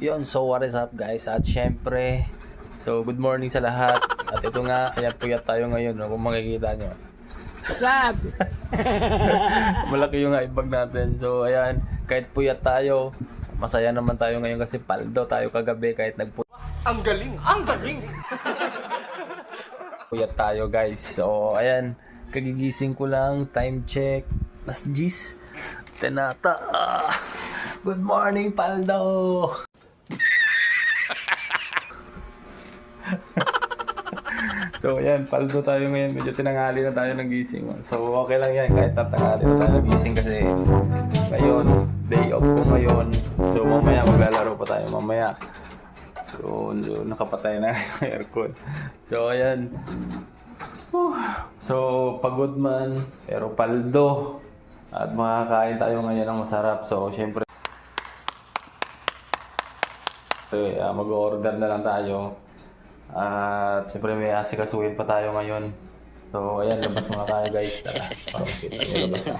Yun, so what is up guys? At syempre, so good morning sa lahat. At ito nga, ayan puyat tayo ngayon, no, kung makikita nyo. Up? Malaki yung ibag natin. So ayan, kahit puyat tayo, masaya naman tayo ngayon kasi paldo tayo kagabi kahit nagpuyat Ang galing! Ang galing! tayo guys. So ayan, kagigising ko lang, time check, last G's, tenata. Ah, Good morning, paldo! So ayan, paldo tayo ngayon. Medyo tinangali na tayo ng gising. So okay lang yan kahit tatangali na tayo ng gising kasi ngayon, day off ko ngayon. So mamaya maglalaro pa tayo mamaya. So, so nakapatay na yung aircon. So ayan. So pagod man, pero paldo. At makakain tayo ngayon ng masarap. So syempre eh, ah, mag-order na lang tayo. At siyempre may asikasuhin pa tayo ngayon. So, ayan, labas muna tayo guys. Tara, para makita nyo labas na.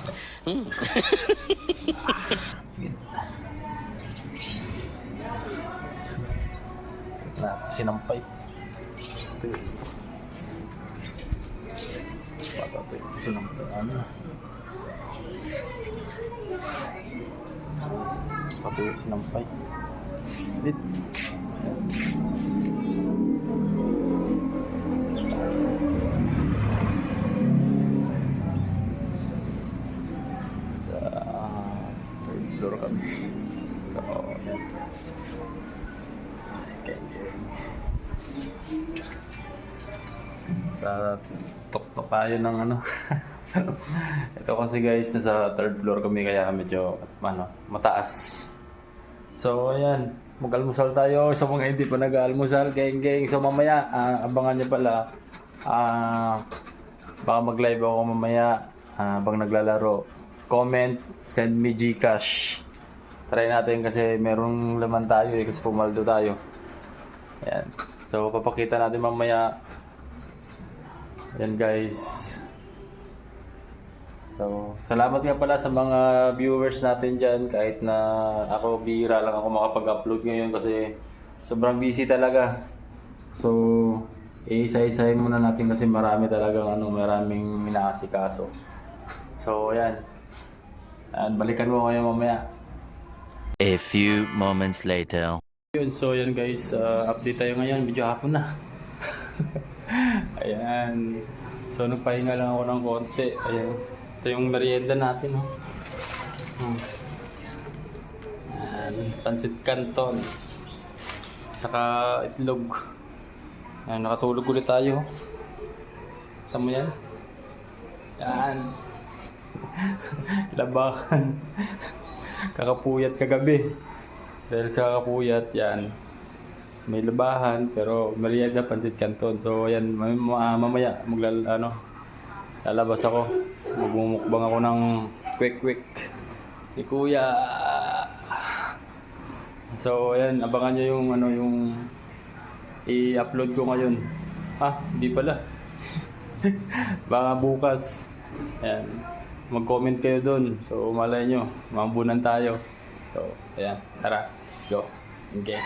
Na, sinampay. Ito yun. Bata ito yung sinampay. Ano? Yung sinampay. Floor kami. So. Second year. Sa tok-tok tayo ng ano. Ito kasi guys, nasa third floor kami kaya medyo ano, mataas. So, ayan. Mag-almusal tayo. Sa mga hindi pa nag-almusal, geng geng. So, mamaya, ah, abangan niyo pala. Ah, baka mag-live ako mamaya habang naglalaro. Comment, send me Gcash. Try natin kasi merong laman tayo eh, kasi pumaldo tayo. Ayan. So, papakita natin mamaya. Ayan guys. So, salamat nga pala sa mga viewers natin dyan. Kahit na ako, bihira lang ako makapag-upload ngayon kasi sobrang busy talaga. So, isa-isahin muna natin kasi marami talagang ano, maraming inaasikaso. So, ayan. Ayan, balikan mo kayo mamaya. A few moments later. Yun, so yan guys, uh, update tayo ngayon, medyo hapon na. Ayan. So nagpahinga lang ako ng konti. Ayan. Ito yung merienda natin, no? Hmm. Ayan, pansit canton. Saka itlog. Ayan, nakatulog ulit tayo. Tama mo yan? Yan. Labakan. Kakapuyat kagabi. Dahil sa kakapuyat, yan. May labahan, pero merienda pansit canton. So, yan, mam- ma- mamaya, maglal, ano, lalabas ako. Magmumukbang ako ng quick-quick. Ni Kuya. So, ayan, abangan nyo yung, ano, yung i-upload ko ngayon. Ah, hindi pala. Baka bukas. Ayan. Mag-comment kayo dun. So, malay nyo. Mambunan tayo. So, ayan. Tara. Let's go. Okay.